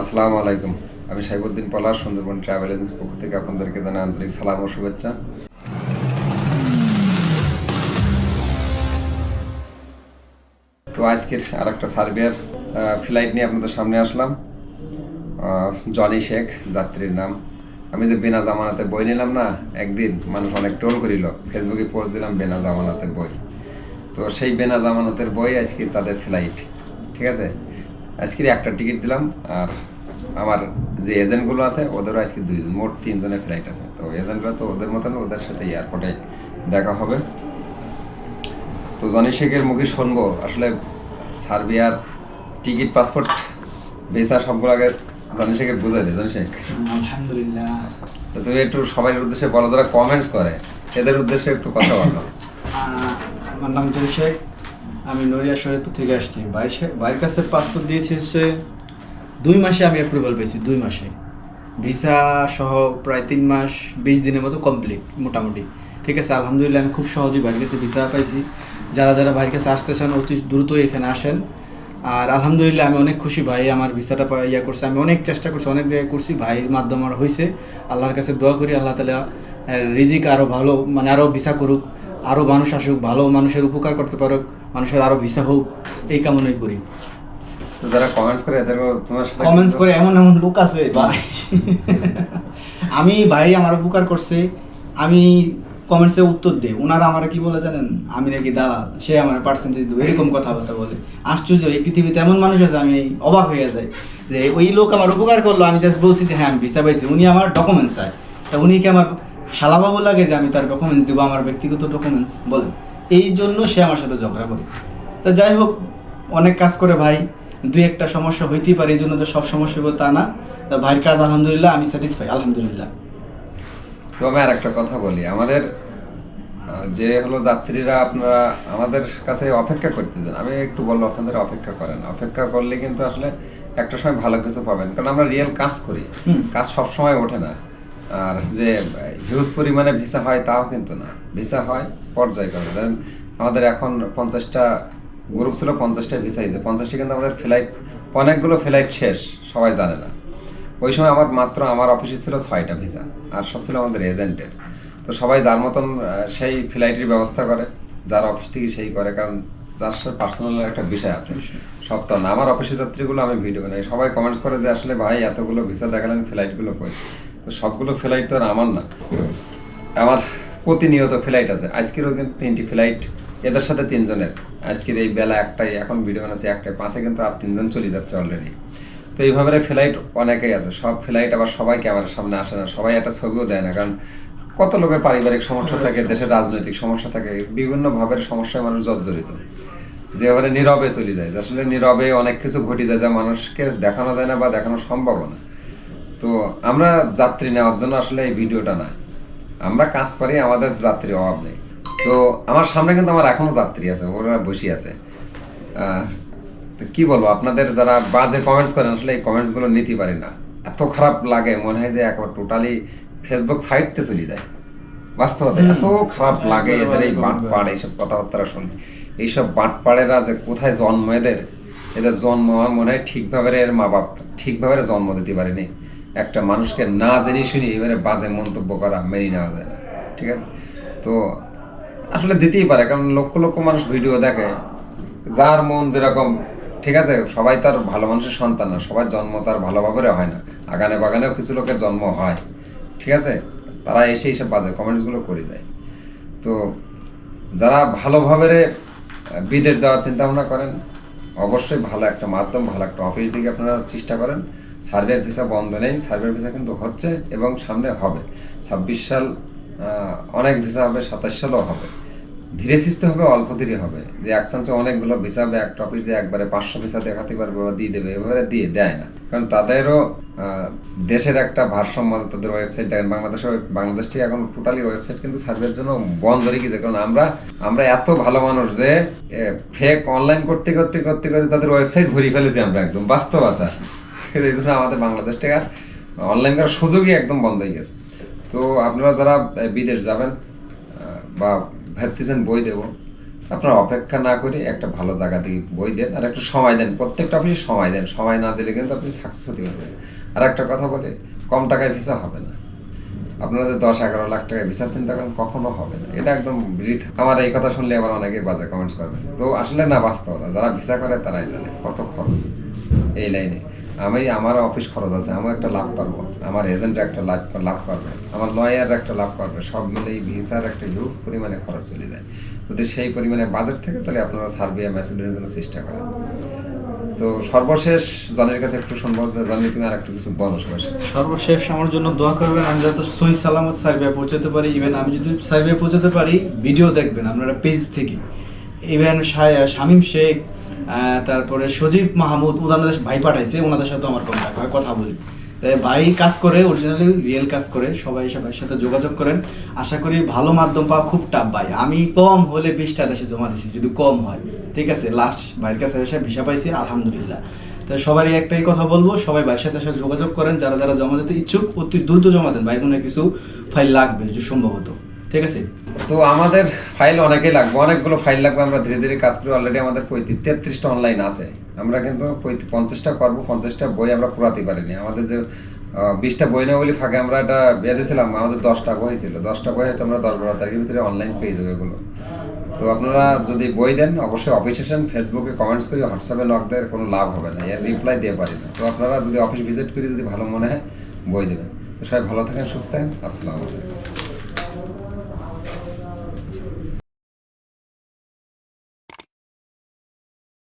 আসসালামু আলাইকুম। আমি সাইবুদ্দিন পলাশ, সুন্দরবন ট্রাভেল এজেন্সির পক্ষ থেকে আপনাদেরকে জানাই আন্তরিক সালাম ও শুভেচ্ছা। তো আজকের আর একটা সার্বিয়ার ফ্লাইট নিয়ে আপনাদের সামনে আসলাম। জনি শেখ যাত্রীর নাম। আমি যে বেনা জামানাতে বই নিলাম না, একদিন মানুষ অনেক টোল করিল। ফেসবুকে পোস্ট দিলাম, বেনা জামানাতের বই। তো সেই বেনা জামানতের বই আজকে তাদের ফ্লাইট ঠিক আছে? আজকে একটা টিকিট দিলাম আর আমার যে এজেন্টগুলো আছে ওদেরও আজকে দুইজন মোট তিনজনের ফ্লাইট আছে। তো এজেন্টরা তো ওদের মতন ওদের সাথে এয়ারপোর্টে দেখা হবে। তো জনি শেখের মুখে শুনব আসলে সার্বিয়ার টিকিট পাসপোর্ট ভিসা সবগুলো আগে জনি শেখের বুঝাই দে জনি শেখ। আলহামদুলিল্লাহ। তো তুমি একটু সবাই উদ্দেশ্যে বলো যারা কমেন্টস করে এদের উদ্দেশ্যে একটু কথা বলো। আমার নাম জনি শেখ আমি নড়িয়া শরীরপুর থেকে আসছি। ভাই শে- কাছে পাসপোর্ট দিয়েছি হচ্ছে দুই মাসে আমি অ্যাপ্রুভাল পেয়েছি, দুই মাসে। ভিসা সহ প্রায় তিন মাস, বিশ দিনের মতো কমপ্লিট মোটামুটি। ঠিক আছে, আলহামদুলিল্লাহ আমি খুব সহজেই ভাইয়ের কাছে ভিসা পাইছি। যারা যারা ভাইয়ের কাছে আসতে চান, অতি দ্রুতই এখানে আসেন। আর আলহামদুলিল্লাহ আমি অনেক খুশি ভাই, আমার ভিসাটা ইয়া করছে। আমি অনেক চেষ্টা করছি, অনেক জায়গায় করছি, ভাইয়ের মাধ্যমে আমার হয়েছে আল্লাহর কাছে দোয়া করি, আল্লাহ তালা রিজিক আরও ভালো মানে আরও ভিসা করুক। আরও মানুষ আসুক ভালো মানুষের উপকার করতে পারুক মানুষের আরও ভিসা হোক এই কামনাই করি। তো যারা কমেন্টস করে এদের তোমার কমেন্টস করে এমন এমন লোক আছে ভাই। আমি ভাই আমার উপকার করছে আমি কমেন্টসে উত্তর দেই। ওনারা আমার কি বলে জানেন? আমি নাকি দালাল সে আমার পার্সেন্টেজ দেবো এরকম কথাবার্তা বলে। আশ্চর্য এই পৃথিবীতে এমন মানুষ আছে আমি অবাক হয়ে যাই যে ওই লোক আমার উপকার করল আমি জাস্ট বলছি যে হ্যাঁ আমি ভিসা পাইছি উনি আমার ডকুমেন্টস চায়। তা উনি কি আমার শালাবাবু লাগে যে আমি তার ডকুমেন্টস দেবো আমার ব্যক্তিগত ডকুমেন্টস বলেন। এই জন্য সে আমার সাথে ঝগড়া করে। তা যাই হোক অনেক কাজ করে ভাই দুই একটা সমস্যা হইতেই পারে এই জন্য তো সব সমস্যা হবে তা না। তা ভাইয়ের কাজ আলহামদুলিল্লাহ আমি স্যাটিসফাই আলহামদুলিল্লাহ। তো আমি আর একটা কথা বলি আমাদের যে হলো যাত্রীরা আপনারা আমাদের কাছে অপেক্ষা করতে করতেছেন আমি একটু বলব আপনাদের অপেক্ষা করেন। অপেক্ষা করলে কিন্তু আসলে একটা সময় ভালো কিছু পাবেন কারণ আমরা রিয়েল কাজ করি। কাজ সব সময় ওঠে না। আর যে হিউজ পরিমাণে ভিসা হয় তাও কিন্তু না। ভিসা হয় পর্যায়ক্রমে ধরেন আমাদের এখন পঞ্চাশটা গ্রুপ ছিল, পঞ্চাশটা ভিসা হয়েছে পঞ্চাশটা কিন্তু আমাদের ফ্লাইট অনেকগুলো ফ্লাইট শেষ, সবাই জানে না। ওই সময় আমার মাত্র আমার অফিসে ছিল ছয়টা ভিসা আর সব ছিল আমাদের এজেন্টের তো সবাই যার মতন সেই ফ্লাইটের ব্যবস্থা করে, যার অফিস থেকে সেই করে, কারণ যার সাথে পার্সোনাল একটা বিষয় আছে। সব তো না। আমার অফিসের যাত্রীগুলো আমি ভিডিও বানাই। সবাই কমেন্টস করে যে, আসলে ভাই, এতগুলো ভিসা দেখালেন ফ্লাইটগুলো কই? সবগুলো ফ্লাইট তো আর আমার না। আমার প্রতিনিয়ত ফ্লাইট আছে। আজকেরও কিন্তু তিনটি ফ্লাইট এদের সাথে তিনজনের। আজকের এই বেলা একটাই, এখন ভিডিও বানাচ্ছে একটাই। পাশে কিন্তু আর তিনজন চলে যাচ্ছে অলরেডি তো এইভাবে ফ্লাইট অনেকেই আছে। সব ফ্লাইট আবার সবাই ক্যামেরার সামনে আসে না। সবাই একটা ছবিও দেয় না। কারণ কত লোকের পারিবারিক সমস্যা থাকে, দেশের রাজনৈতিক সমস্যা থাকে, বিভিন্ন ভাবের সমস্যায় মানুষ জর্জরিত। যে এবারে নীরবে চলে যায়। আসলে নীরবে অনেক কিছু ঘটে যায় যা মানুষকে দেখানো যায় না বা দেখানো সম্ভব না। তো আমরা যাত্রী নেওয়ার জন্য আসলে এই ভিডিওটা না। আমরা কাজ পারি আমাদের যাত্রী অভাব নেই। তো আমার সামনে কিন্তু আমার এখনও যাত্রী আছে ওরা বসে আছে। তো কি বলব আপনাদের যারা বাজে কমেন্টস করেন আসলে এই কমেন্টসগুলো নিতে পারি না। এত খারাপ লাগে মনে হয় যে একবার টোটালি ফেসবুক সাইডতে চলে যায়। বাস্তবতা এত খারাপ লাগে এদের এই বাটপাড় এইসব কথাবার্তা শুনি এইসব বাটপাড়েরা যে কোথায় জন্ম এদের এদের জন্ম আমার মনে হয় ঠিকভাবে এর মা বাপ ঠিকভাবে জন্ম দিতে পারেনি। একটা মানুষকে না জেনে শুনি এবারে বাজে মন্তব্য করা মেনে নেওয়া যায় না, ঠিক আছে? তো আসলে দিতেই পারে, কারণ লক্ষ লক্ষ মানুষ ভিডিও দেখে, যার মন যেরকম, ঠিক আছে? সবাই তার ভালো মানুষের সন্তান না, সবার জন্ম তার ভালোভাবে হয় না, আগানে বাগানেও কিছু লোকের জন্ম হয়, ঠিক আছে? তারা এসে এইসব বাজে কমেন্টসগুলো করে দেয়। তো যারা ভালোভাবে বিদেশ যাওয়ার চিন্তা ভাবনা করেন অবশ্যই ভালো একটা মাধ্যম, ভালো একটা অফিস দিকে আপনারা চেষ্টা করেন। সার্ভের ভিসা বন্ধ নেই, সার্ভের ভিসা কিন্তু হচ্ছে এবং সামনে হবে। ছাব্বিশ সাল অনেক ভিসা হবে, সাতাশ সালও হবে। ধীরে সিস্তে হবে, অল্প ধীরে হবে। যে এক চান্সে অনেকগুলো ভিসা একটা অফিস যে একবারে পাঁচশো ভিসা দেখাতে পারবে বা দিয়ে দেবে, এভাবে দিয়ে দেয় না। কারণ তাদেরও দেশের একটা ভারসাম্য আছে, তাদের ওয়েবসাইট দেখেন, বাংলাদেশে বাংলাদেশ থেকে এখন টোটালি ওয়েবসাইট কিন্তু সার্ভের জন্য বন্ধ রেখেছে কারণ আমরা আমরা এত ভালো মানুষ যে ফেক অনলাইন করতে করতে করতে করতে তাদের ওয়েবসাইট ভরি ফেলেছি আমরা একদম, বাস্তবতা। এই জন্য আমাদের বাংলাদেশ থেকে আর অনলাইন করার সুযোগই একদম বন্ধ হয়ে গেছে। তো আপনারা যারা বিদেশ যাবেন বা ভাবতেছেন বই দেব। আপনারা অপেক্ষা না করে একটা ভালো জায়গা থেকে বই দেন, আর একটু সময় দেন। প্রত্যেকটা অফিসে সময় দেন। সময় না দিলে কিন্তু আপনি সাকসেস হতে পারবেন আর একটা কথা বলে, কম টাকায় ভিসা হবে না। আপনারা দশ, এগারো লাখ টাকা ভিসা চিন্তা করেন, কখনো হবে না। এটা একদম বৃথা। আমার এই কথা শুনলে আবার অনেকে বাজে কমেন্টস করবেন। তো আসলে না, বাস্তব না। যারা ভিসা করে, তারাই জানে কত খরচ এই লাইনে আমি আমার অফিস খরচ আছে আমার একটা লাভ করব। আমার এজেন্ট একটা লাভ লাভ করবে। আমার লয়ার একটা লাভ করবে। সব মিলে এই ভিসার একটা হিউজ পরিমাণে খরচ চলে যায়। যদি সেই পরিমাণে বাজেট থাকে, তাহলে আপনারা সার্বিয়া ম্যাসেডোনিয়ার জন্য চেষ্টা করেন। তো সর্বশেষ, জনের কাছে একটু সম্ভব জনি তুমি আর একটু কিছু বলো সর্বশেষ আমার জন্য দোয়া করবেন, আমি যাতে সহি সালামত সার্বিয়া পৌঁছাতে পারি। ইভেন আমি যদি সার্বিয়া পৌঁছাতে পারি ভিডিও দেখবেন আপনারা পেজ থেকে। ইভেন শামীম শেখ তারপরে সজীব মাহমুদ ওনাদের ভাই পাঠাইছে, ওনাদের সাথে আমার কন্ট্যাক্ট হয়, কথা বলি। তাই ভাই কাজ করে অরিজিনালি রিয়েল কাজ করে, সবাই সবার সাথে যোগাযোগ করেন। আশা করি ভালো মাধ্যম পাওয়া খুব টাফ ভাই। আমি কম হলে বিশটা দেশে জমা দিছি, যদি কম হয়। ঠিক আছে লাস্ট ভাইয়ের কাছে এসে ভিসা পাইছি, আলহামদুলিল্লাহ। তো সবারই একটাই কথা বলব, সবাই ভাইয়ের সাথে সাথে যোগাযোগ করেন। যারা যারা জমা দিতে ইচ্ছুক, অতি দ্রুত জমা দেন। ভাই মনে কিছু ফাইল লাগবে সম্ভবত। ঠিক আছে? তো আমাদের ফাইল অনেকেই লাগবে, অনেকগুলো ফাইল লাগবে, আমরা ধীরে ধীরে কাজ করি অলরেডি আমাদের পঁয়ত্রিশ, তেত্রিশটা অনলাইন আছে। আমরা কিন্তু পঞ্চাশটা করব, পঞ্চাশটা বই আমরা পুরাতে পারিনি। আমাদের যে বিশটা বই না বলি ফাঁকে আমরা এটা বেঁধেছিলাম আমাদের দশটা বই ছিল। দশটা বই হয়তো আমরা দশ বারো তারিখের ভিতরে অনলাইন পেয়ে যাব এগুলো। তো আপনারা যদি বই দেন, অবশ্যই অফিস আসেন ফেসবুকে কমেন্টস করি হোয়াটসঅ্যাপে নক দেওয়ার কোনো লাভ হবে না, এর রিপ্লাই দিয়ে পারি না। তো আপনারা যদি অফিস ভিজিট করি, যদি ভালো মনে হয়, বই দেবেন। তো সবাই ভালো থাকেন, সুস্থ থাকেন, আসসালামু আলাইকুম।